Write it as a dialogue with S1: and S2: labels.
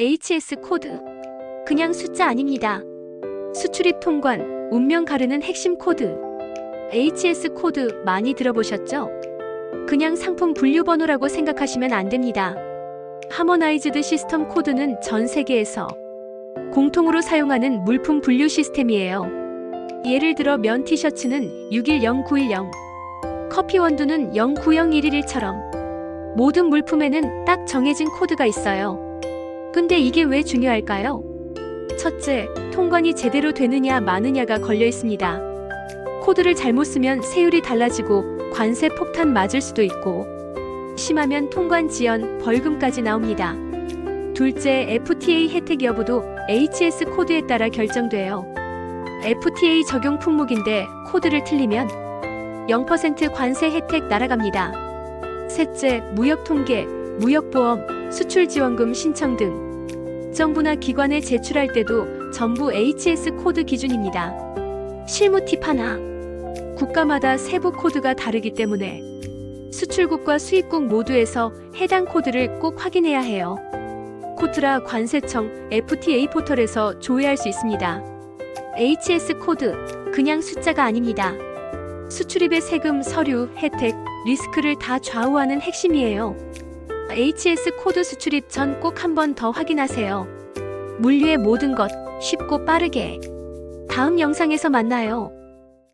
S1: HS 코드. 그냥 숫자 아닙니다. 수출입 통관, 운명 가르는 핵심 코드. HS 코드 많이 들어보셨죠? 그냥 상품 분류 번호라고 생각하시면 안 됩니다. 하모나이즈드 시스템 코드는 전 세계에서 공통으로 사용하는 물품 분류 시스템이에요. 예를 들어 면 티셔츠는 610910, 커피 원두는 090111처럼 모든 물품에는 딱 정해진 코드가 있어요. 근데 이게 왜 중요할까요? 첫째, 통관이 제대로 되느냐 마느냐가 걸려 있습니다. 코드를 잘못 쓰면 세율이 달라지고 관세 폭탄 맞을 수도 있고 심하면 통관 지연, 벌금까지 나옵니다. 둘째, FTA 혜택 여부도 HS 코드에 따라 결정돼요. FTA 적용 품목인데 코드를 틀리면 0% 관세 혜택 날아갑니다. 셋째, 무역 통계, 무역보험, 수출 지원금 신청 등 정부나 기관에 제출할 때도 전부 HS 코드 기준입니다. 실무 팁 하나. 국가마다 세부 코드가 다르기 때문에 수출국과 수입국 모두에서 해당 코드를 꼭 확인해야 해요. 코트라 관세청 FTA 포털에서 조회할 수 있습니다. HS 코드, 그냥 숫자가 아닙니다. 수출입의 세금, 서류, 혜택, 리스크를 다 좌우하는 핵심이에요. HS 코드 수출입 전 꼭 한 번 더 확인하세요. 물류의 모든 것 쉽고 빠르게. 다음 영상에서 만나요.